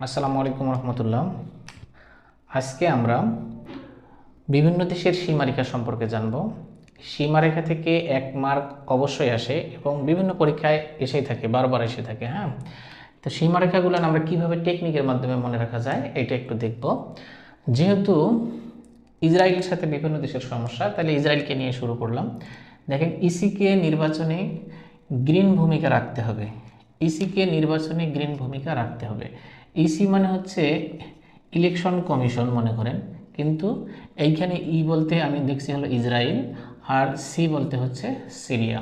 আসসালামু আলাইকুম রহমতুল্লাহ। আজকে আমরা বিভিন্ন দেশের সীমারেখা সম্পর্কে জানব। সীমারেখা থেকে এক মার্ক অবশ্যই আসে এবং বিভিন্ন পরীক্ষায় এসেই থাকে, বারবার এসে থাকে হ্যাঁ? তো সীমারেখাগুলো আমরা কীভাবে টেকনিকের মাধ্যমে মনে রাখা যায়, এটা একটু দেখব। যেহেতু ইসরায়েলের সাথে বিভিন্ন দেশের সমস্যা, তাহলে ইসরায়েলকে নিয়ে শুরু করলাম। দেখেন, ইসিকে নির্বাচনে গ্রিন ভূমিকা রাখতে হবে। ইসিকে নির্বাচনে গ্রিন ভূমিকা রাখতে হবে। ইসি মানে হচ্ছে ইলেকশন কমিশন মনে করেন। কিন্তু এইখানে ই বলতে আমি দেখছি হলো ইসরায়েল আর সি বলতে হচ্ছে সিরিয়া।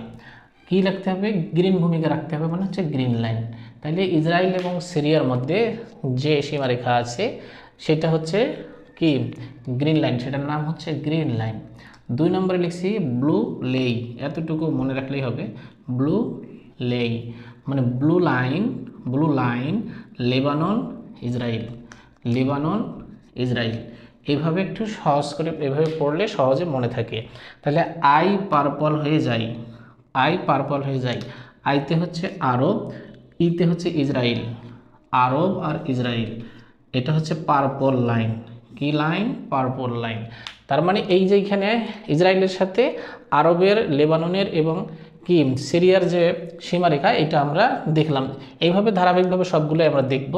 কি রাখতে হবে? গ্রিন ভূমিকা রাখতে হবে মানে হচ্ছে গ্রিন লাইন। তাহলে ইসরায়েল এবং সিরিয়ার মধ্যে যে সীমারেখা আছে, সেটা হচ্ছে কি? Green line. সেটার নাম হচ্ছে গ্রিন লাইন। দুই নম্বরে লিখছি ব্লু লেই। এতটুকু মনে রাখলেই হবে। ব্লু লেই। মানে blue line blue line, Lebanon Israel Lebanon Israel এইভাবে একটু সহজ করে, এভাবে পড়লে সহজে মনে থাকে। তাহলে আই পার্পল হয়ে যায় আই পার্পল হয়ে যায় আইতে হচ্ছে আরব ইতে হচ্ছে ইসরায়েল আরব আর ইসরায়েল এটা হচ্ছে পার্পল লাইন। কি লাইন? Purple line. তার মানে এই যে এখানে ইসরায়েলের সাথে আরবের, লেবাননের এবং কি সিরিয়ার যে সীমারেখা, এটা আমরা দেখলাম। এইভাবে ধারাবাহিকভাবে সবগুলো আমরা দেখব।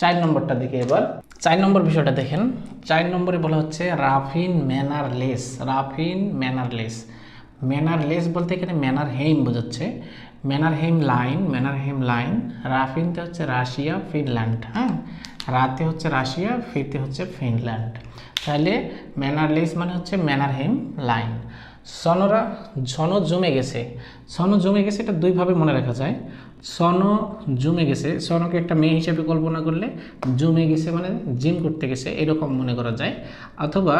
চার নম্বরটা দেখে এবার। চার নম্বর বিষয়টা দেখেন। চার নম্বরে বলা হচ্ছে রাফিন ম্যানারলেস রাফিন ম্যানারলেস। ম্যানারলেস বলতে এখানে ম্যানার হেইম বোঝাচ্ছে। Mannerheim line Mannerheim line. রাফিনতে হচ্ছে রাশিয়া, ফিনল্যান্ড হ্যাঁ? রাতে হচ্ছে রাশিয়া, ফিরতে হচ্ছে ফিনল্যান্ড। তাহলে ম্যানারলেস মানে হচ্ছে ম্যানারহেম লাইন। সনরা সন জমে গেছে। সন জমে গেছে এটা দুইভাবে মনে রাখা যায়। সন জমে গেছে সনকে একটা মেয়ে হিসেবে কল্পনা করলে জমে গেছে মানে জিম করতে গেছে, এরকম মনে করা যায়। অথবা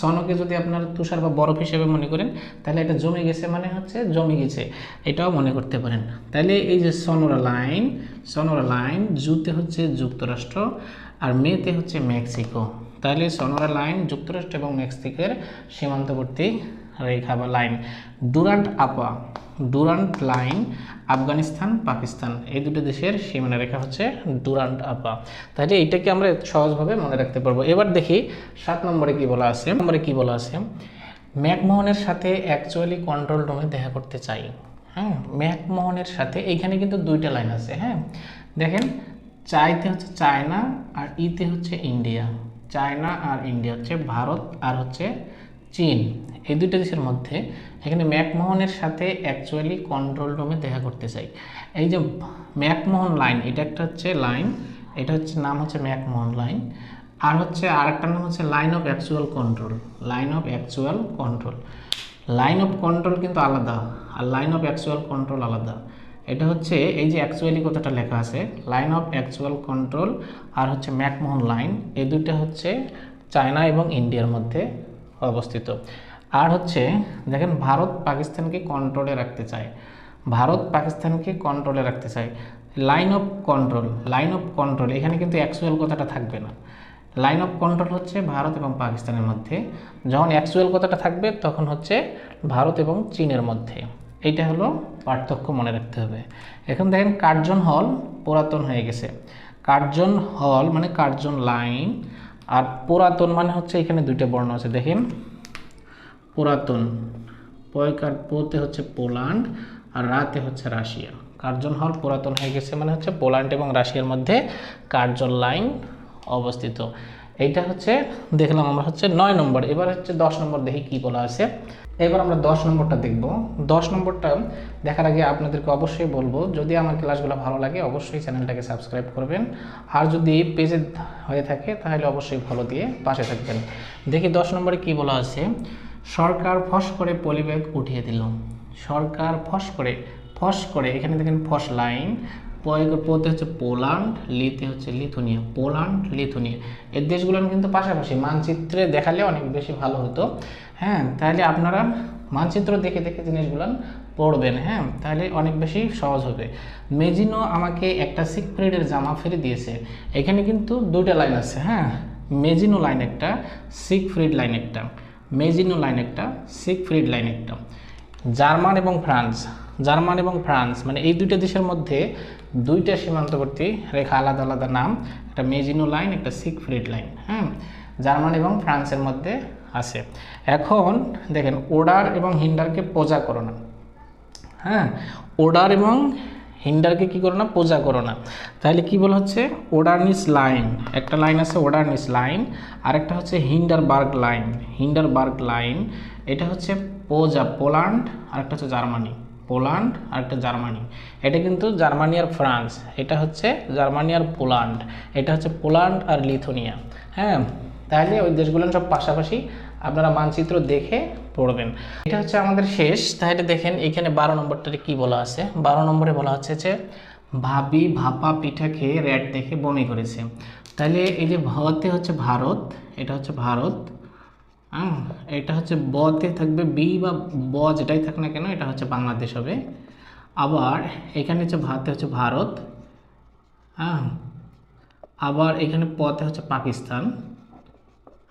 সনকে যদি আপনার তুষার বা বরফ হিসেবে মনে করেন, তাহলে এটা জমে গেছে মানে হচ্ছে জমে গেছে, এটাও মনে করতে পারেন। তাহলে এই যে সনরা লাইন সনরা লাইন জুতে হচ্ছে যুক্তরাষ্ট্র আর মেতে হচ্ছে মেক্সিকো। তাহলে সনোরা লাইন যুক্তরাষ্ট্র এবং মেক্সিকোর সীমান্তবর্তী রেখা বা লাইন। ডুরান্ট আপা ডুরান্ট লাইন, আফগানিস্তান, পাকিস্তান। এই দুটো দেশের সীমানা রেখা হচ্ছে ডুরান্ট আপা তাহলে এইটাকে আমরা সহজভাবে মনে রাখতে পারব। এবার দেখি সাত নম্বরে কি বলা আছে। নম্বরে কি বলা আছে? ম্যাকমোহনের সাথে অ্যাকচুয়ালি কন্ট্রোল রুমে দেখা করতে চাই। হ্যাঁ ম্যাকমোহনের সাথে এইখানে কিন্তু দুইটা লাইন আছে। হ্যাঁ দেখেন, চাইতে হচ্ছে চায়না আর ইতে হচ্ছে ইন্ডিয়া। চায়না আর ইন্ডিয়া, হচ্ছে ভারত আর হচ্ছে চীন। এই দুটো দেশের মধ্যে এখানে ম্যাকমোহনের সাথে অ্যাকচুয়ালি কন্ট্রোল রুমে দেখা করতে চাই। এই যে ম্যাকমোহন লাইন এটা একটা হচ্ছে লাইন এটা হচ্ছে নাম হচ্ছে ম্যাকমোহন লাইন আর হচ্ছে আরেকটার নাম হচ্ছে line of actual control line of actual control line of control কিন্তু আলাদা, আর লাইন অফ অ্যাকচুয়াল কন্ট্রোল আলাদা। এটা হচ্ছে এই যে অ্যাকচুয়ালি কথাটা লেখা আছে লাইন অফ অ্যাকচুয়াল কন্ট্রোল আর হচ্ছে ম্যাকমোহন লাইন এই দুইটা হচ্ছে চায়না এবং ইন্ডিয়ার মধ্যে অবস্থিত। আর হচ্ছে, দেখেন ভারত পাকিস্তানকে কন্ট্রোলে রাখতে চায়। ভারত পাকিস্তানকে কন্ট্রোলে রাখতে চায়। Line of control line of control এখানে কিন্তু অ্যাকচুয়াল কথাটা থাকবে না। লাইন অফ কন্ট্রোল হচ্ছে ভারত এবং পাকিস্তানের মধ্যে। যখন অ্যাকচুয়াল কথাটা থাকবে, তখন হচ্ছে ভারত এবং চীনের মধ্যে। এইটা হলো পার্থক্য মনে রাখতে হবে। এখন দেখেন কার্জন হল পুরাতন হয়ে গেছে। কার্জন হল মানে কার্জন লাইন আর পুরাতন মানে হচ্ছে এখানে দুইটা বর্ণ আছে। দেখেন পুরাতন। পয়কার পোতে হচ্ছে পোল্যান্ড আর রাতে হচ্ছে রাশিয়া। কার্জন হল পুরাতন হয়ে গেছে মানে হচ্ছে পোল্যান্ড এবং রাশিয়ার মধ্যে কার্জন লাইন অবস্থিত। এইটা হচ্ছে দেখলাম আমরা হচ্ছে নয় নম্বর। এবার হচ্ছে দশ নম্বর দেখি কি বলা আছে। এবার আমরা দশ নম্বরটা দেখব। দশ নম্বরটা দেখার আগে আপনাদেরকে অবশ্যই বলব, যদি আমার ক্লাসগুলো ভালো লাগে অবশ্যই চ্যানেলটাকে সাবস্ক্রাইব করবেন। আর যদি পেজে হয়ে থাকে তাহলে অবশ্যই ফলো দিয়ে পাশে থাকবেন। দেখি দশ নম্বরে কি বলা আছে। সরকার ফস করে পলিব্যাগ উঠিয়ে দিল। সরকার ফস করে ফস করে, এখানে দেখেন ফস লাইন পোতে হচ্ছে পোল্যান্ড, লিতে হচ্ছে লিথুনিয়া। Poland, Lithuania. এই দেশগুলো কিন্তু পাশাপাশি মানচিত্রে দেখালে অনেক বেশি ভালো হতো। হ্যাঁ তাহলে আপনারা মানচিত্র দেখে দেখে জিনিসগুলো পড়বেন হ্যাঁ তাহলে অনেক বেশি সহজ হবে। মেজিনো আমাকে একটা সিকফ্রিডের জামা ফিরে দিয়েছে। এখানে কিন্তু দুইটা লাইন আছে হ্যাঁ। মেজিনো লাইন একটা সিকফ্রিড লাইন একটা। মেজিনো লাইন একটা সিকফ্রিড লাইন একটা। জার্মান এবং ফ্রান্স, জার্মান এবং ফ্রান্স মানে এই দুইটা দেশের মধ্যে দুইটা সীমান্তবর্তী রেখা আলাদা আলাদা নাম, একটা মেজিনো লাইন, একটা সিকফ্রিড লাইন হ্যাঁ জার্মান এবং ফ্রান্সের মধ্যে আছে। এখন দেখেন ওডার এবং হিন্ডারকে পূজা করো না। হ্যাঁ ওডার এবং হিন্ডারকে কি করো না, পূজা করো না। তাহলে কি বলা হচ্ছে? ওডারনিস লাইন। একটা লাইন আছে ওডারনিস লাইন আর একটা হচ্ছে হিন্ডারবার্গ লাইন। হিন্ডারবার্গ লাইন, এটা হচ্ছে পোজা, পোল্যান্ড আর একটা হচ্ছে জার্মানি। পোল্যান্ড আর একটা জার্মানি। এটা কিন্তু জার্মানি আর ফ্রান্স। এটা হচ্ছে জার্মানি আর পোল্যান্ড। এটা হচ্ছে পোল্যান্ড আর লিথুনিয়া। হ্যাঁ? তাহলে ওই দেশগুলো সব পাশাপাশি আপনারা মানচিত্র দেখে পড়বেন। এটা হচ্ছে আমাদের শেষ। তাহলে দেখেন, এখানে বারো নম্বরটাতে কি বলা আছে? বারো নম্বরে বলা হচ্ছে যে, ভাবি ভাপা পিঠা খেয়ে র্যাট দেখে বমি করেছে। তাহলে এই যে ভতে হচ্ছে ভারত, এটা হচ্ছে ভারত। হ্যাঁ এটা হচ্ছে বতে থাকবে বি বা ব যেটাই থাক না কেন, এটা হচ্ছে বাংলাদেশ হবে। আবার এখানে হচ্ছে ভাতে হচ্ছে ভারত। হ্যাঁ আবার এখানে পথে হচ্ছে পাকিস্তান।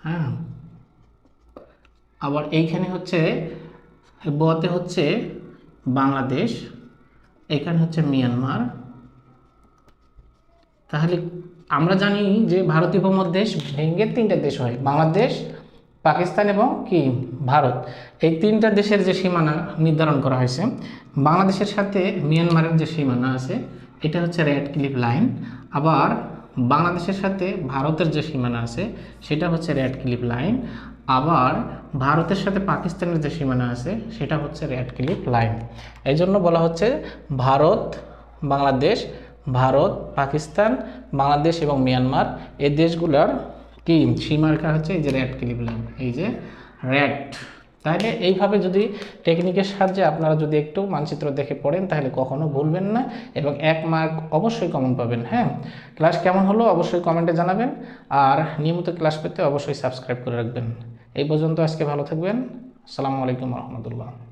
হ্যাঁ আবার এইখানে হচ্ছে, বতে হচ্ছে বাংলাদেশ, এখানে হচ্ছে মিয়ানমার। তাহলে আমরা জানি যে ভারতীয় উপমহাদেশ ভেঙ্গে তিনটা দেশ হয়, বাংলাদেশ, পাকিস্তান এবং কি, ভারত। এই তিনটা দেশের যে সীমানা নির্ধারণ করা হয়েছে, বাংলাদেশের সাথে মিয়ানমারের যে সীমানা আছে, এটা হচ্ছে রেড ক্লিপ লাইন। আবার বাংলাদেশের সাথে ভারতের যে সীমানা আছে, সেটা হচ্ছে রেড ক্লিপ লাইন আবার ভারতের সাথে পাকিস্তানের যে সীমানা আছে, সেটা হচ্ছে রেড ক্লিপ লাইন এই জন্য বলা হচ্ছে ভারত, বাংলাদেশ, ভারত, পাকিস্তান, বাংলাদেশ এবং মিয়ানমার এই দেশগুলোর কি সীমারেখা হচ্ছে এই যে রেড ক্লিপ লাইন এই যে রেড তাহলে এইভাবে যদি টেকনিকের সাহায্যে আপনারা যদি একটু মানচিত্র দেখে পড়েন, তাহলে কখনো ভুলবেন না এবং এক মার্ক অবশ্যই কমন পাবেন হ্যাঁ? ক্লাস কেমন হলো অবশ্যই কমেন্টে জানাবেন আর নিয়মিত ক্লাস পেতে অবশ্যই সাবস্ক্রাইব করে রাখবেন। এই পর্যন্ত আজকে ভালো থাকবেন। আসসালামু আলাইকুম রহমতুল্লাহ।